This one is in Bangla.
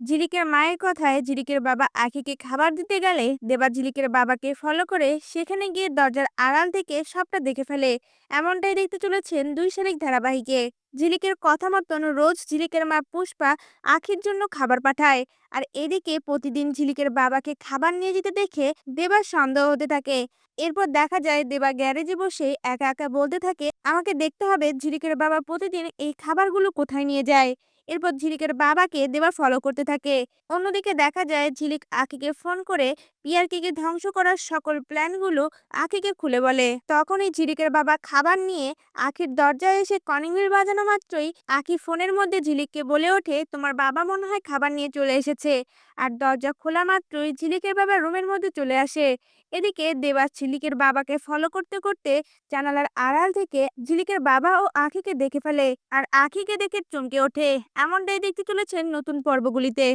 ঝিলিকের মায়ের কথায় ঝিলিকের বাবা আখিকে খাবার দিতে গেলে দেবা ঝিলিকের বাবাকে ফলো করে সেখানে গিয়ে দরজার আড়াল থেকে সবটা দেখে ফেলে। এমনটাই দেখতে চলেছেন দুই শালিক ধারাবাহিকে। ঝিলিকের কথা মতন রোজ ঝিলিকের মা পুষ্পা আখির জন্য খাবার পাঠায় আর এদিকে প্রতিদিন ঝিলিকের বাবাকে খাবার নিয়ে যেতে দেখে দেবার সন্দেহ হতে থাকে। এরপর দেখা যায় দেবা গ্যারেজে বসে একা একা বলতে থাকে, আমাকে দেখতে হবে ঝিলিকের বাবা প্রতিদিন এই খাবারগুলো কোথায় নিয়ে যায়? এরপর ঝিলিকের বাবাকে দেবা ফলো করতে থাকে। অন্যদিকে দেখা যায় ঝিলিক আখিকে ফোন করে পিয়ারকিকে ধ্বংস করার সকল প্ল্যানগুলো আখিকে খুলে বলে। তখনই ঝিলিকের বাবা খাবার নিয়ে আখির দরজায় এসে কলিং বাজানো মাত্রই আখি ফোনের মধ্যে ঝিলিককে বলে ওঠে, তোমার বাবা মনে হয় খাবার নিয়ে চলে এসেছে। আর দরজা খোলা মাত্রই ঝিলিকের বাবা রুমের মধ্যে চলে আসে। এদিকে দেবা ঝিলিকের বাবাকে ফলো করতে করতে জানালার আড়াল থেকে ঝিলিকের বাবা ও আখিকে দেখে ফেলে, আর আখিকে দেখে চমকে ওঠে। এমনটাই দেখতে চলেছেন নতুন পর্বগুলিতে?